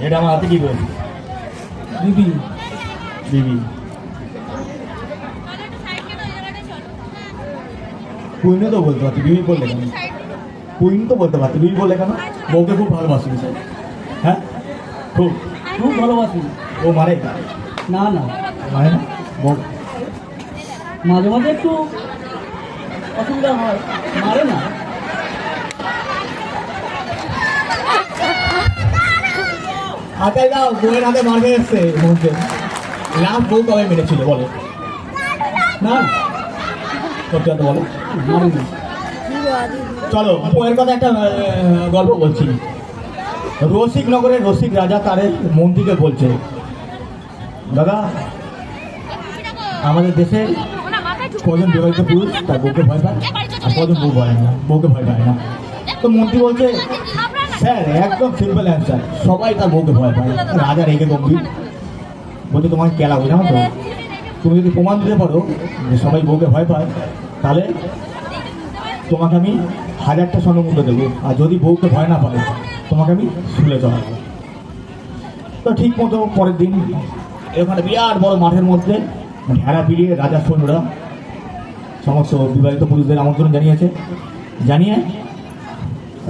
এটা আমার হাতে কি কুইন তো বলতে পারছি বিবি বললে কেন কুইন তো বলতে পারছি বিবি বললে কেন বউকে খুব ভালোবাসি হ্যাঁ খুব খুব ভালোবাসি ও মারে না না। মারে না? বউ? মাঝে মাঝে একটু অসুবিধা হয়। মারে না। হাতে দাও বউয়ের হাতে মারবে এসছে মধ্যে লাভ বউ কবে মেরেছিল বলো? না? সত্যি বলো। চলো বউয়ের কথা একটা গল্প বলছি। রসিক নগরের রসিক রাজা তারের মন্ত্রীকে বলছে দাদা আমাদের দেশে কজন বিবাহিত পুরুষ? তার বউকে ভয় পায়? আর কজন বউ ভয় না? বউকে ভয় পায় না। তো মন্ত্রী বলছে, স্যার, একদম সিম্পল অ্যান্সার সবাই তার বউকে ভয় পায়। রাজা রেগে গম্ভীর। বলছে তোমাকে কেলাবো জানো তো? তুমি যদি প্রমাণ দিতে পারো যে সবাই বউকে ভয় পায়, তাহলে তোমাকে আমি হাজারটা স্বর্ণমূল্য দেবো। আর যদি বউকে ভয় না পায়, তোমাকে আমি শুলে চড়াবো তো ঠিক মতো পরের দিন, এখানে বিরাট বড় মাঠের মধ্যে ভেড়া পিড়িয়ে রাজার সৈন্যরা সমস্ত বিবাহিত পুরুষদের আমন্ত্রণ জানিয়েছে। জানিয়ে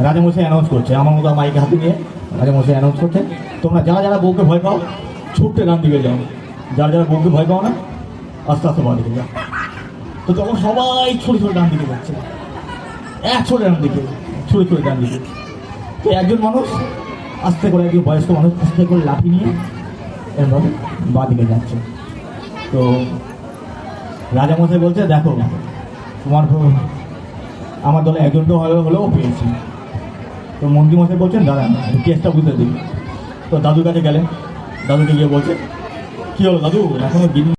রাজামশাই অ্যানাউন্স করছে। আমার মতো মাইকে হাতে নিয়ে রাজামশাই অ্যানাউন্স করছে। তোমরা যারা যারা বউকে ভয় পাও, ছুটতে ডান দিকে যাও। যারা যারা বউকে ভয় পাও না, আস্তে আস্তে বাঁ দিকে যাও। তো তখন সবাই ছুটে ছুটে ডান দিকে যাচ্ছে। এক ছুটে ডান দিকে, ছুটে ছুটে ডান দিকে। তো একজন মানুষ আস্তে করে একজন বয়স্ক মানুষ আস্তে করে লাঠি নিয়ে এরভাবে বাঁ দিকে যাচ্ছে। তো রাজামশাই বলছে, দেখো তোমার আমার দলে একজনকে হলেও পেয়েছি। তো মন্ত্রীমশাই বলছেন দাদা কেসটা বুঝতে দিই তো দাদুর কাছে গেলেন। দাদুকে গিয়ে বলছে, কী হলো দাদু? এখনও